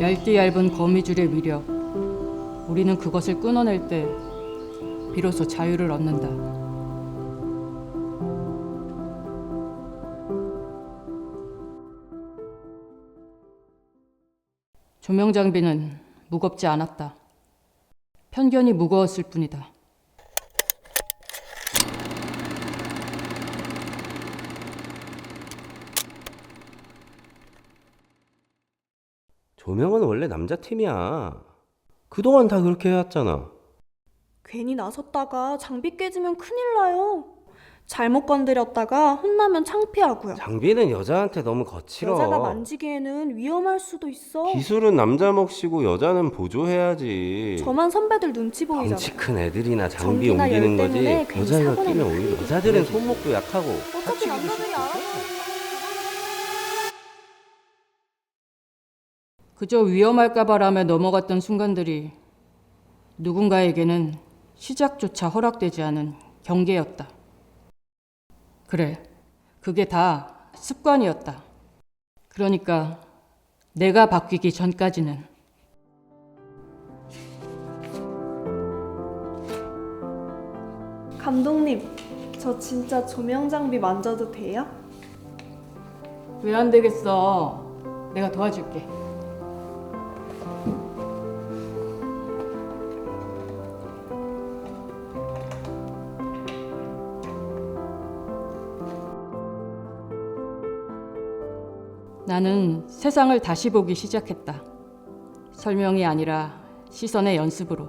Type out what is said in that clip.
얇디 얇은 거미줄의 위력. 우리는 그것을 끊어낼 때 비로소 자유를 얻는다. 조명 장비는 무겁지 않았다. 편견이 무거웠을 뿐이다. 조명은 원래 남자 팀이야. 그동안 다 그렇게 해왔잖아. 괜히 나섰다가 장비 깨지면 큰일 나요. 잘못 건드렸다가 혼나면 창피하고요. 장비는 여자한테 너무 거칠어. 여자가 만지기에는 위험할 수도 있어. 기술은 남자 몫이고 여자는 보조해야지. 저만 선배들 눈치 보이잖아. 덩치 큰 애들이나 장비 전기나 옮기는 열 거지. 때문에 괜히 여자가 사고 끼면 오히려. 여자들은 손목도 약하고. 어차피 남자들이 알아서. 그저 위험할까봐라며 넘어갔던 순간들이 누군가에게는 시작조차 허락되지 않은 경계였다. 그래, 그게 다 습관이었다. 그러니까 내가 바뀌기 전까지는 감독님, 저 진짜 조명 장비 만져도 돼요? 왜 안 되겠어? 내가 도와줄게. 나는 세상을 다시 보기 시작했다. 설명이 아니라 시선의 연습으로.